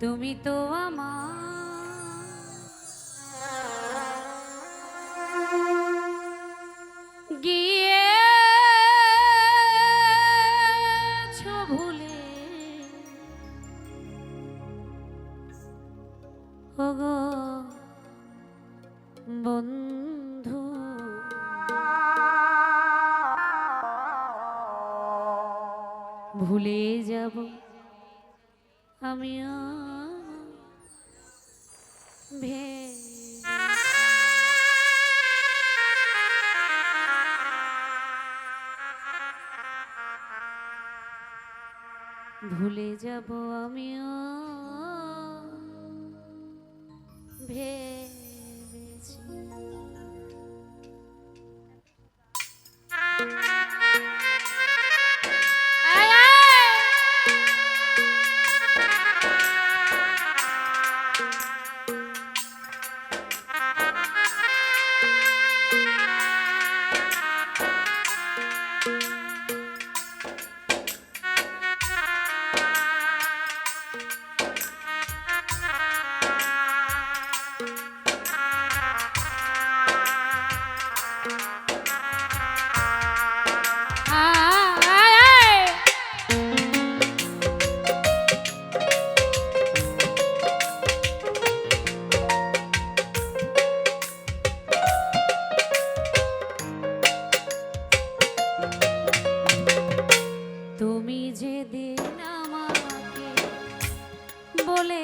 তুমি তো আমার যাব আমিও।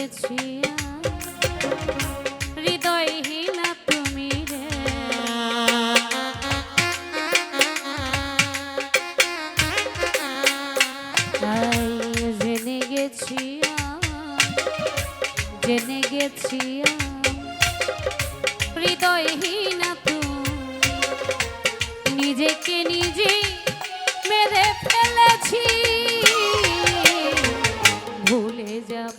গেছি হৃদয়হীন তুমি রে জেনে গেছি জেনে গেছি হৃদয়হীন নিজেকে নিজে মেরে ফেলেছি। ভুলে যাব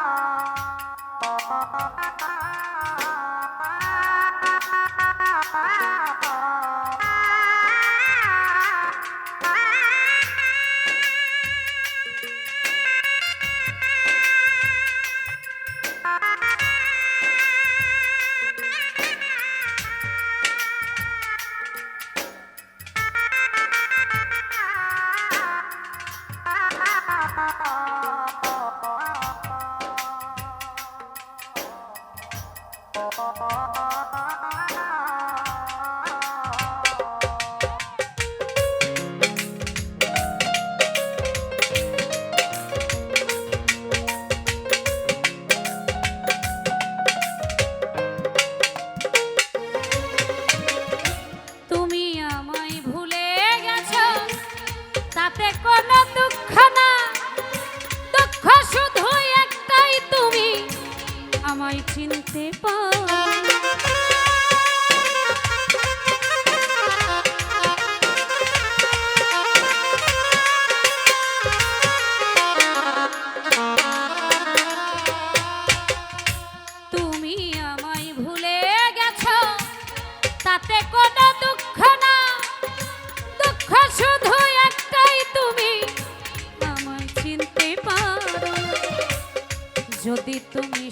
যদি তুমি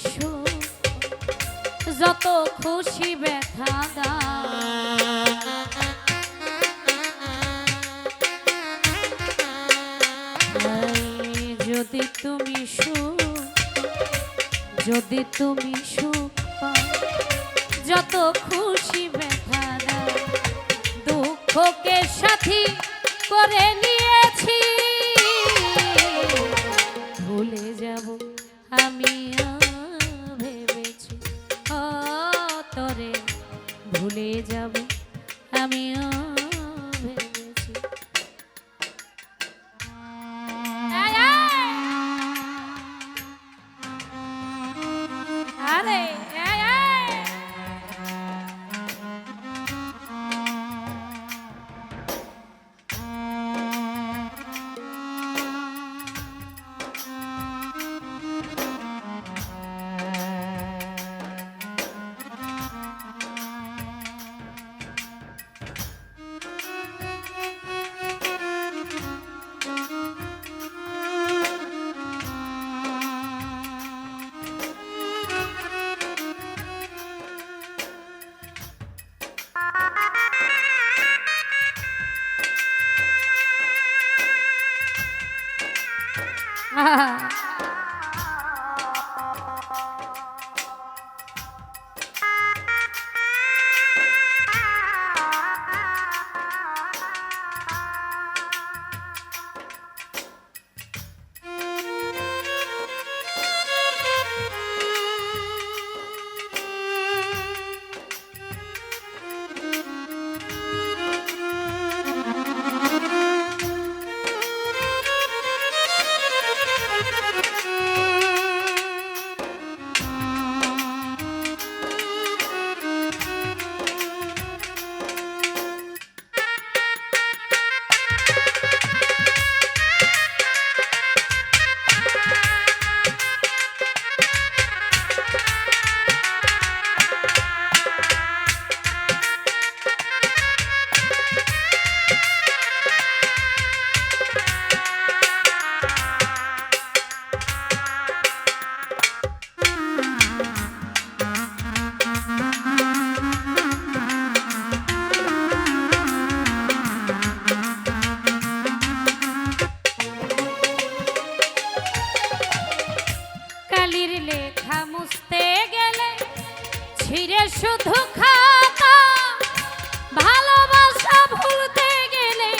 যত খুশি ব্যথা এই যদি তুমি সুখ, যদি তুমি সুখ যত খুশি ব্যথা দাও। দুঃখকে সাথী করে নিয়েছি শুধু খাতা ভালোবাসা গেলে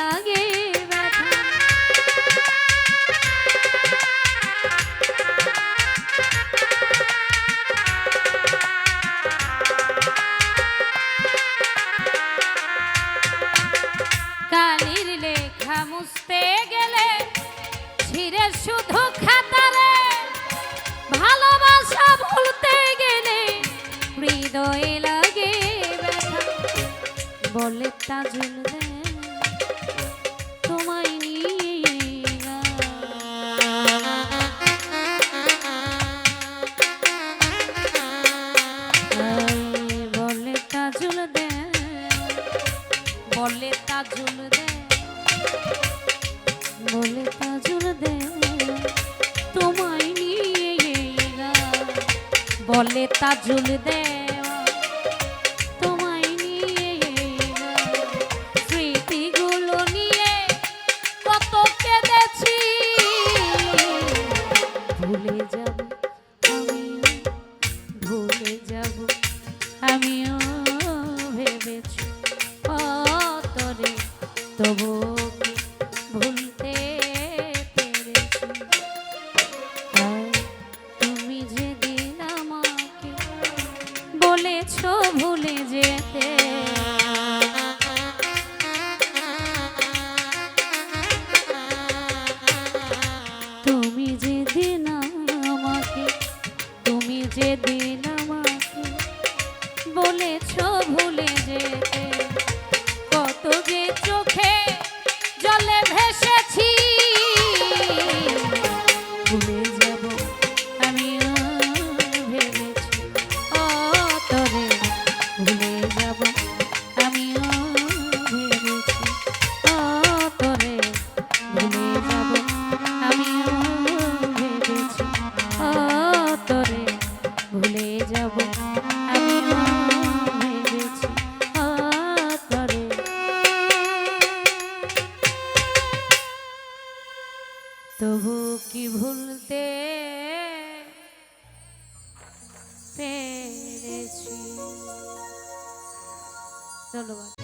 লাগে কালির লেখা মুছতে গেলে ছিঁড়ে শুধু খাতা দে তোমায় নিয়ে বলে তাজুল দে বলে তাজুল দে বলে তাজুল দে তোমায় নিয়ে বলে দে ভুলে যাব আমিও ভুলে যাব। আমিও ভেবেছি, অতরে তবু ভুলতে তুমি যেদিন আমাকে বলেছ ভুলে যেতে ভুলে তবু কি ভুলতে পেরেছি? ধন্যবাদ।